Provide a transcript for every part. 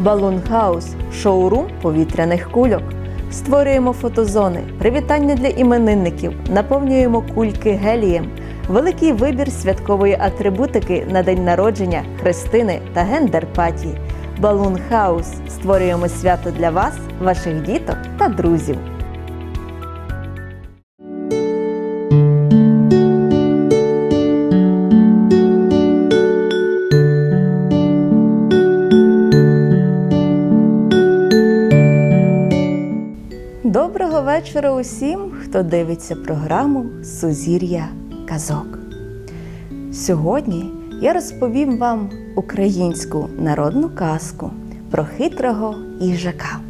Балун Хаус шоурум повітряних кульок. Створюємо фотозони, привітання для іменинників, наповнюємо кульки гелієм, великий вибір святкової атрибутики на день народження, хрестини та гендерпатії. Балун Хаус створюємо свято для вас, ваших діток та друзів. Вечора усім, хто дивиться програму Сузір'я казок. Сьогодні я розповім вам українську народну казку про хитрого їжака.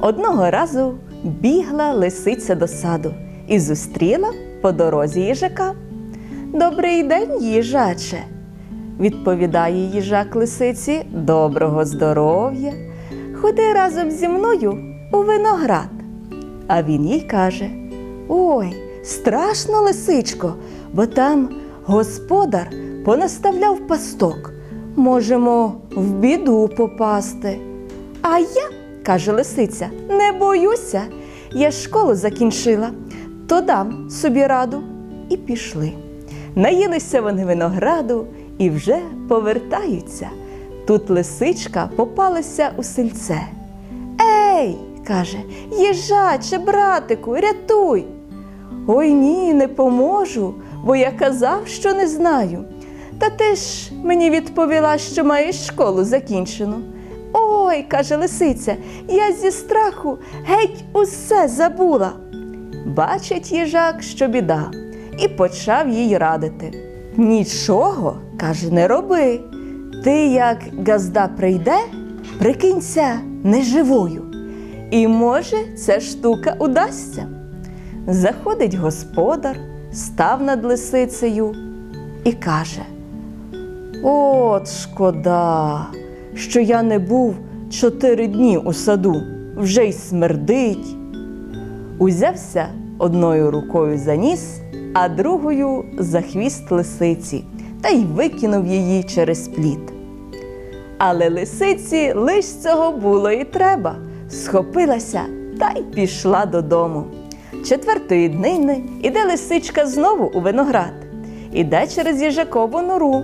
Одного разу бігла лисиця до саду і зустріла по дорозі їжака. Добрий день, їжаче, відповідає їжак лисиці. Доброго здоров'я. Ходи разом зі мною у виноград. А він їй каже: Ой, страшно, лисичко, бо там господар понаставляв пасток. Можемо в біду попасти. А я, каже лисиця, не боюся. Я школу закінчила, то дам собі раду. І пішли. Наїлися вони винограду і вже повертаються. Тут лисичка попалася у сельце. Ей, каже, їжаче, братику, рятуй. Ой ні, не поможу, бо я казав, що не знаю. Та ти ж мені відповіла, що маєш школу закінчену. Ой, каже лисиця, я зі страху геть усе забула. Бачить їжак, що біда, і почав їй радити. Нічого, каже, не роби. Ти, як газда прийде, прикинься неживою. І може, ця штука удасться. Заходить господар, став над лисицею і каже: От шкода, що я не був чотири дні у саду, вже й смердить. Узявся одною рукою за ніс, а другою за хвіст лисиці та й викинув її через плід. Але лисиці лиш цього було і треба. Схопилася та й пішла додому. Четвертої днини іде лисичка знову у виноград, іде через їжакову нору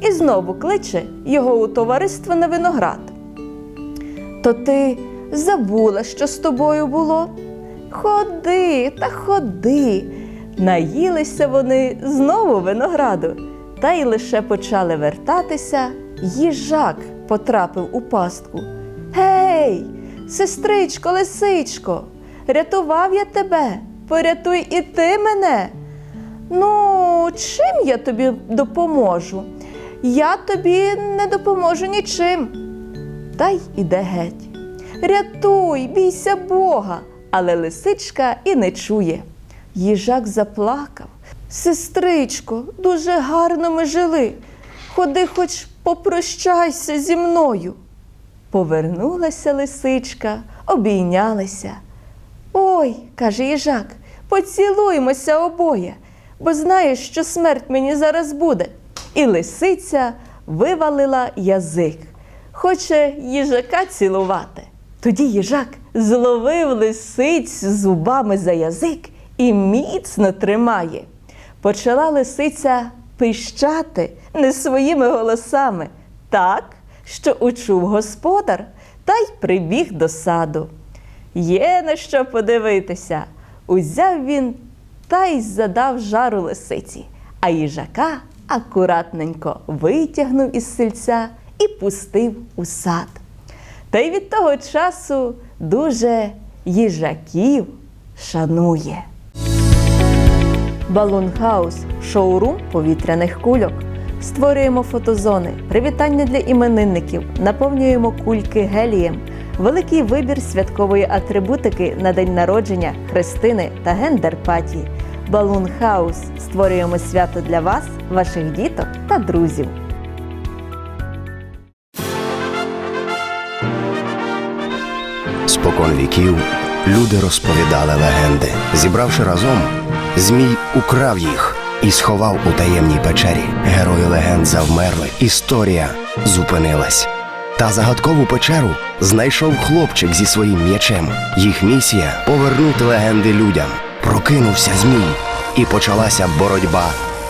і знову кличе його у товариство на виноград. То ти забула, що з тобою було? Ходи та ходи. Наїлися вони знову винограду, та й лише почали вертатися, їжак потрапив у пастку. Гей, сестричко, лисичко, рятував я тебе, порятуй і ти мене. Ну, чим я тобі допоможу? Я тобі не допоможу нічим. Та й іде геть. Рятуй, бійся Бога, але лисичка і не чує. Їжак заплакав. Сестричко, дуже гарно ми жили. Ходи, хоч попрощайся зі мною. Повернулася лисичка, обійнялися. Ой, каже їжак, поцілуймося обоє, бо знаєш, що смерть мені зараз буде. І лисиця вивалила язик, хоче їжака цілувати. Тоді їжак зловив лисиць зубами за язик і міцно тримає. Почала лисиця пищати не своїми голосами, так, що учув господар, та й прибіг до саду. Є на що подивитися. Узяв він та й задав жару лисиці, а їжака акуратненько витягнув із сельця і пустив у сад. Та й від того часу дуже їжаків шанує. Балун Хаус шоурум повітряних кульок. Створюємо фотозони, привітання для іменинників, наповнюємо кульки гелієм, великий вибір святкової атрибутики на день народження, хрестини та гендер-паті. Балун Хаус створюємо свято для вас, ваших діток та друзів. Спокон віків люди розповідали легенди. Зібравши разом, Змій украв їх і сховав у таємній печері. Герої легенд завмерли. Історія зупинилась. Та загадкову печеру знайшов хлопчик зі своїм м'ячем. Їх місія повернути легенди людям. Прокинувся змій, і почалася боротьба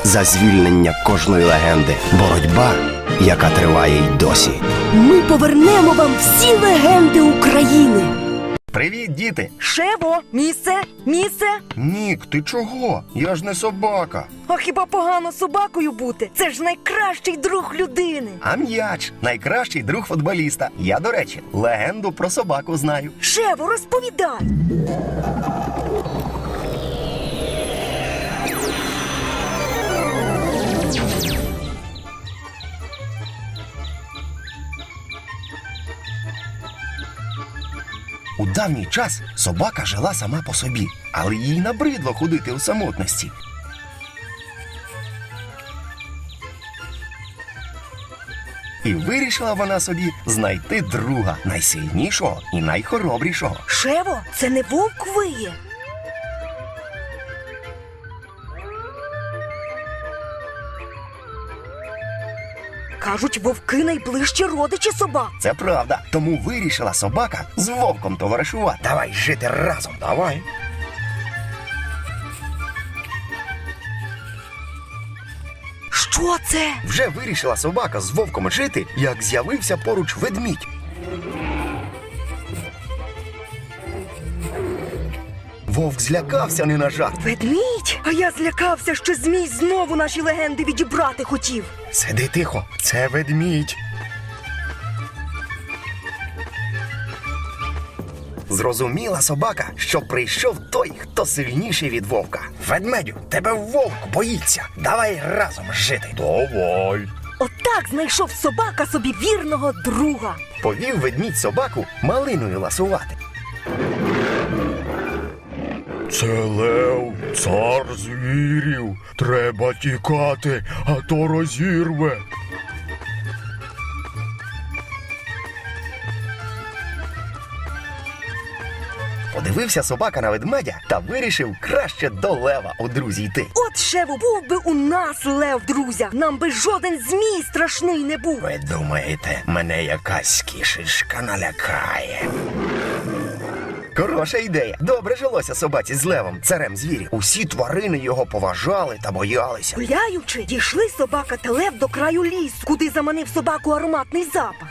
за звільнення кожної легенди. Боротьба, яка триває й досі. Ми повернемо вам всі легенди України. Привіт, діти! Шево, місце, місце. Нік, ти чого? Я ж не собака. А хіба погано собакою бути? Це ж найкращий друг людини. А м'яч найкращий друг футболіста. Я, до речі, легенду про собаку знаю. Шево, розповідай. У давній час собака жила сама по собі, але їй набридло ходити у самотності. І вирішила вона собі знайти друга найсильнішого і найхоробрішого. Шево, це не вовк виє. Кажуть, вовки найближчі родичі собак. Це правда. Тому вирішила собака з вовком товаришувати. Давай жити разом. Давай. Що це? Вже вирішила собака з вовком жити, як з'явився поруч ведмідь. Вовк злякався не на жарт. Ведмідь? А я злякався, що змій знову наші легенди відібрати хотів. Сиди тихо, це ведмідь. Зрозуміла собака, що прийшов той, хто сильніший від вовка. Ведмедю, тебе вовк боїться. Давай разом жити. Давай. Отак знайшов собака собі вірного друга. Повів ведмідь собаку малиною ласувати. Це лев, цар звірів. Треба тікати, а то розірве. Подивився собака на ведмедя та вирішив краще до лева у друзі йти. От шеву був би у нас лев, друзя. Нам би жоден змій страшний не був. Ви думаєте, мене якась кішечка налякає? Хороша ідея. Добре жилося собаці з левом, царем звірів. Усі тварини його поважали та боялися. Гуляючи, дійшли собака та лев до краю лісу, куди заманив собаку ароматний запах.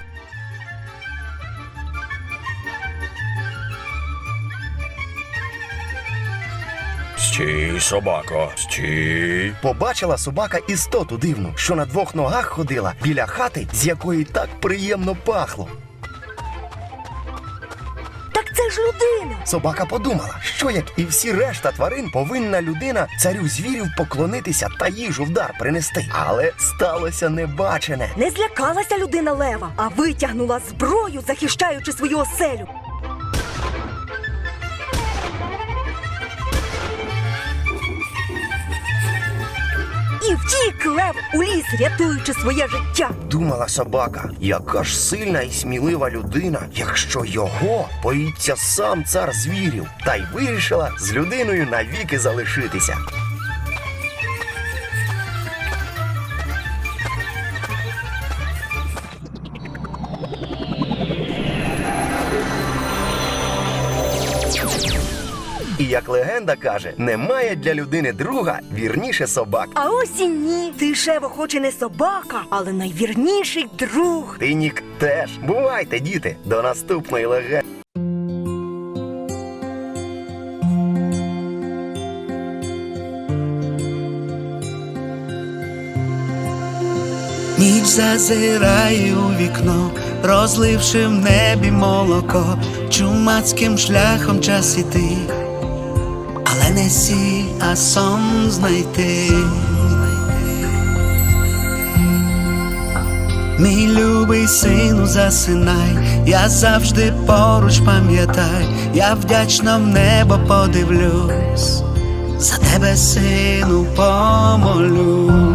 Стій, собако, стій. Побачила собака істоту дивну, що на двох ногах ходила біля хати, з якої так приємно пахло. Собака подумала, що як і всі решта тварин, повинна людина царю звірів поклонитися та їжу в дар принести. Але сталося небачене. Не злякалася людина лева, а витягнула зброю, захищаючи свою оселю. Лев у ліс, рятуючи своє життя. Думала собака, яка ж сильна і смілива людина, якщо його боїться сам цар звірів, та й вирішила з людиною навіки залишитися. Як легенда каже, немає для людини друга вірніше собак. А ось і ні. Ти шево хоч і не собака, але найвірніший друг. Ти нік теж. Бувайте, діти, до наступної легенди. Ніч зазирає у вікно, розливши в небі молоко, чумацьким шляхом час іти, але не сі, а сон знайти. Мій любий сину, засинай, я завжди поруч пам'ятай, я вдячно в небо подивлюсь, за тебе, сину, помолюсь.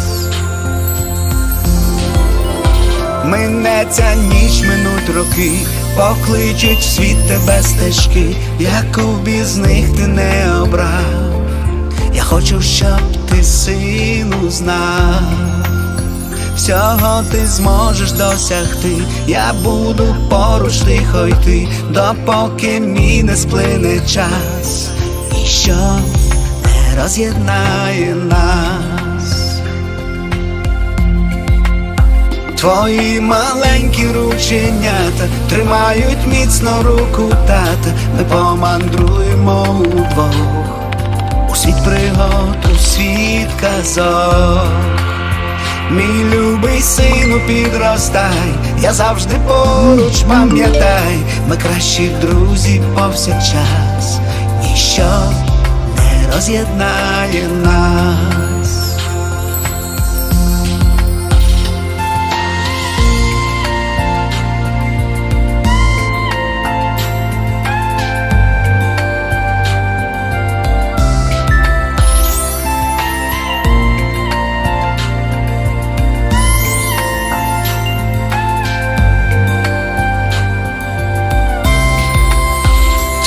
Минеться ніч, минуть роки, покличуть в світ тебе стежки, яку б із них ти не обрав. Я хочу, щоб ти сину знав. Всього ти зможеш досягти, я буду поруч тихо йти, допоки мій не сплине час, ніщо не роз'єднає нас. Твої маленькі рученята тримають міцно руку тата, ми помандруємо удвох. У світ пригод, у світ казок. Мій любий сину, підростай, я завжди поруч пам'ятай, ми кращі друзі повсякчас, ніщо не роз'єднає нас.